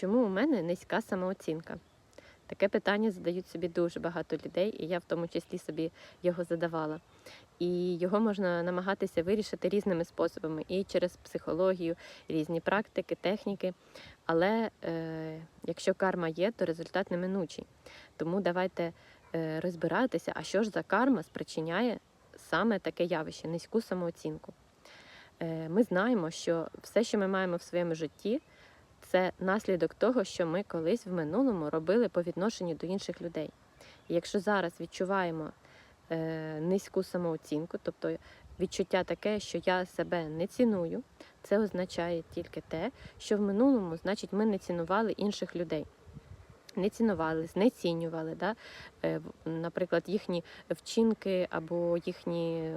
Чому у мене низька самооцінка? Таке питання задають собі дуже багато людей, і я в тому числі собі його задавала. І його можна намагатися вирішити різними способами, і через психологію, різні практики, техніки. Але е, якщо карма є, то результат неминучий. Тому давайте е, розбиратися, а що ж за карма спричиняє саме таке явище низьку самооцінку. Е, ми знаємо, що все, що ми маємо в своєму житті, це наслідок того, що ми колись в минулому робили по відношенню до інших людей. І якщо зараз відчуваємо е, низьку самооцінку, тобто відчуття таке, що я себе не ціную, це означає тільки те, що в минулому, значить, ми не цінували інших людей. Не цінували, знецінювали, да? Е, наприклад, їхні вчинки або їхні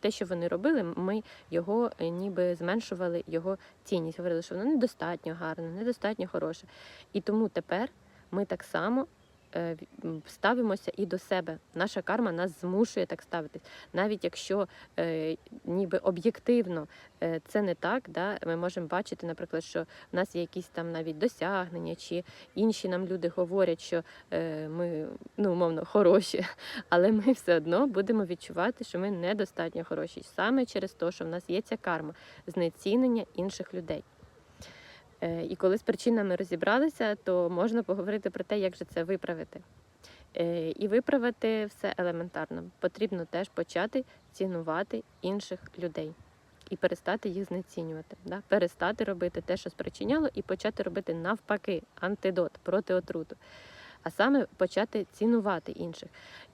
те, що вони робили, ми його е, ніби зменшували його цінність. Говорили, що воно недостатньо гарне, недостатньо хороше. І тому тепер ми так само ставимося і до себе. Наша карма нас змушує так ставитись. Навіть якщо е, ніби об'єктивно е, це не так, да, ми можемо бачити, наприклад, що в нас є якісь там навіть досягнення, чи інші нам люди говорять, що е, ми ну, умовно хороші, але ми все одно будемо відчувати, що ми недостатньо хороші, саме через те, що в нас є ця карма знецінення інших людей. Е, І коли з причинами розібралися, то можна поговорити про те, як же це виправити. Е, І виправити все елементарно. Потрібно теж почати цінувати інших людей і перестати їх знецінювати. Да? Перестати робити те, що спричиняло, і почати робити навпаки антидот проти отруту. А саме почати цінувати інших.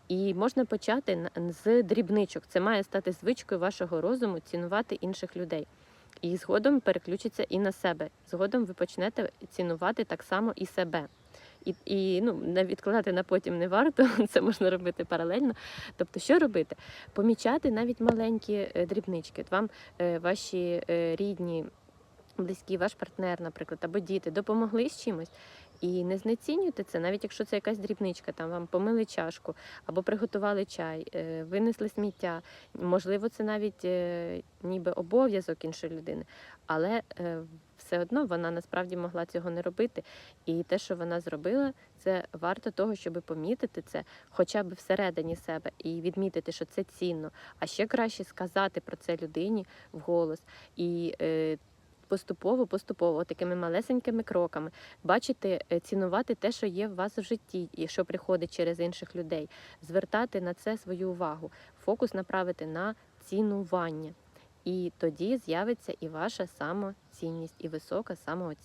І можна почати з дрібничок. Це має стати звичкою вашого розуму цінувати інших людей. І згодом переключиться і на себе. Згодом ви почнете цінувати так само і себе. І, і ну, відкладати на потім не варто, це можна робити паралельно. Тобто, що робити? Помічати навіть маленькі е, дрібнички. От вам е, ваші е, рідні, близькі, ваш партнер, наприклад, або діти допомогли з чимось. І не знецінюйте це, навіть якщо це якась дрібничка, там вам помили чашку або приготували чай, е, винесли сміття. Можливо, це навіть е, ніби обов'язок іншої людини, але е, все одно вона насправді могла цього не робити. І те, що вона зробила, це варто того, щоб помітити це, хоча б всередині себе, і відмітити, що це цінно. А ще краще сказати про це людині вголос. І е, поступово, поступово, такими малесенькими кроками, бачити, е, цінувати те, що є в вас в житті, і що приходить через інших людей, звертати на це свою увагу, фокус направити на цінування. І тоді з'явиться і ваша самоцінність, і висока самооцінка.